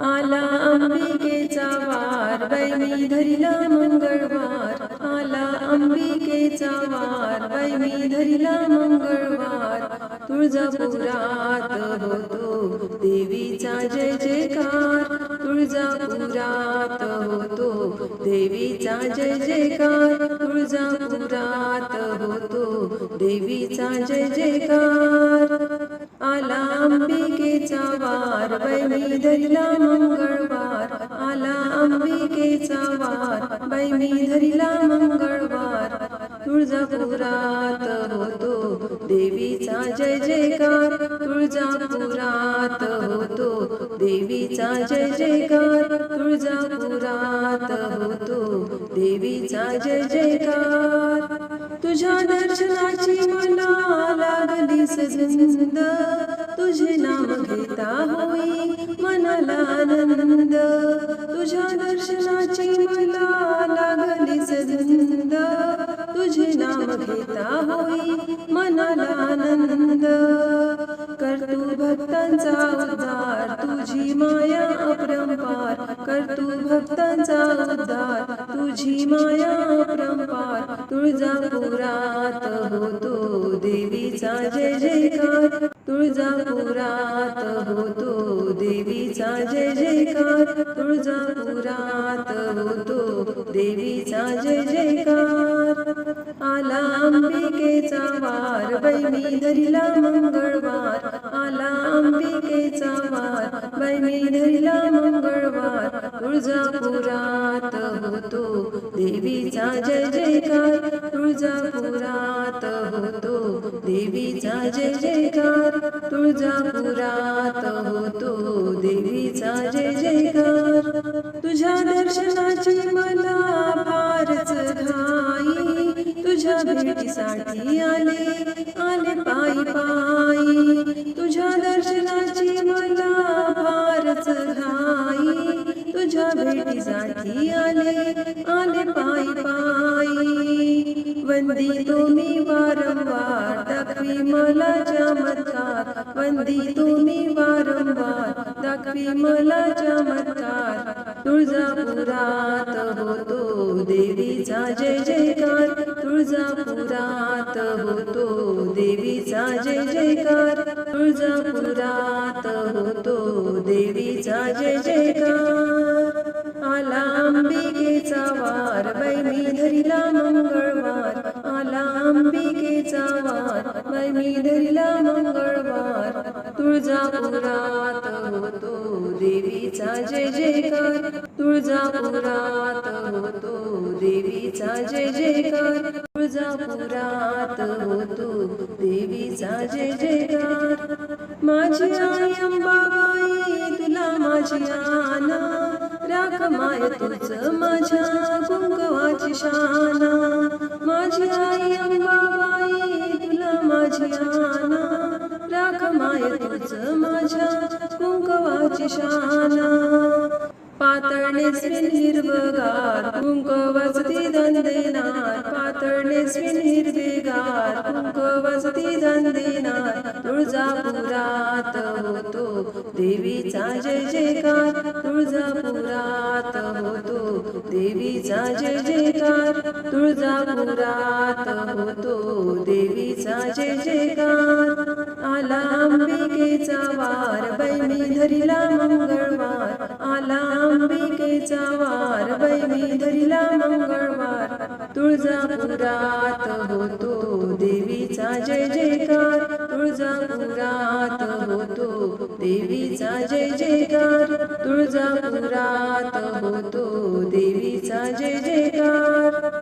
आला अंबिकेचा वार बैमी धरिला मंगळवार. आला अंबिकेचा वार बैमी धरिला मंगळवार. तुळजापुरात होतो देवीचा जय जयकार. तुळजापुरात होतो देवीचा जय जयकार. तुळजापुरात होतो देवीचा जय जयकार. अंबिकेचा वार बैमी धरिला मंगळवार आला अंबिकेचा वार बैमी धरिला मंगळवार तुळजापुरात होतो देवीचा जय जयकार तुळजापुरात होतो देवीचा जय जयकार तुळजापुरात होतो देवीचा जय जयकार तुझ्या दर्शनाची मला लागली सजंद तुझे नाम घेता होई मनाला आनंद. तुझ्या दर्शनाची मला लागली सजंद तुझे नाम घेता होई मनाला आनंद. करतू भक्तांचा उद्धार तुझी माया अपरंपार. करतू भक्तांचा उद्धार तुझी माया अपरंपार. तुळजापुरात होत. देवीचा जय जयकार तुळजापुरात होतो देवीचा जय जयकार तुळजापुरात होतो देवीचा जय जयकार. आला अंबिकेचा वार बैमी धरिला मंगळवार. आला अंबिकेचा वार बैमी धरिला मंगळवार. तुळजापुरात होतो देवीचा जय जयकार तुळजापुरात होतो देवीचा जय जयकार तुळजापुरात होतो देवीचा जय जयकार. तुझ्या दर्शनाची मला फारच घाई तुझ्या भेटीसाठी आले आले पायी पायी. तुझ्या दर्शनाची मला फारच घाई तुझ्या भेटीसाठी आले आले पायी पायी. वंदी तुम्ही वारंवार दाखवी मला चमत्कार वंदी तुम्ही वारंवार दाखवी मला चमत्कार. तुळजापुरात होतो देवीचा जय जयकार. तुळजापुरात होतो देवीचा जय जयकार. तुळजापुरात होतो देवीचा जय जयकार. आला अंबिकेचा वार बैमी धरिला तुळजापुरात होतो देवीचा जय जयकार. तुळजापुरात होतो देवीचा जय जयकार. तुळजापुरात होतो देवीचा जय जयकार. माझी आई अंबाबाई तुला माझी आना. राख माय तुझ माझ्या कुंकवाची शाना. माय तुझ माझ्या कुंकवाची शाना. पातळने स्विन हिरवगार कुंकवाचती दंदेनार देणार. पातळने स्विन हिरवेगार कुंकवाचती दंदेनार तुळजापुरात होतो देवीचा जय जयकार. तुळजापुरात होतो देवीचा जय जयकार. तुळजापुरात होतो देवीचा जय जयकार. आला अंबिकेचा वार बैमी धरिला मंगळवार. आला अंबिकेचा वार बैमी धरिला मंगळवार. तुळजापुरात होतो देवीचा जय जयकार. तुळजापुरात होतो देवीचा जय जयकार. तुळजापुरात होतो देवीचा जय जयकार.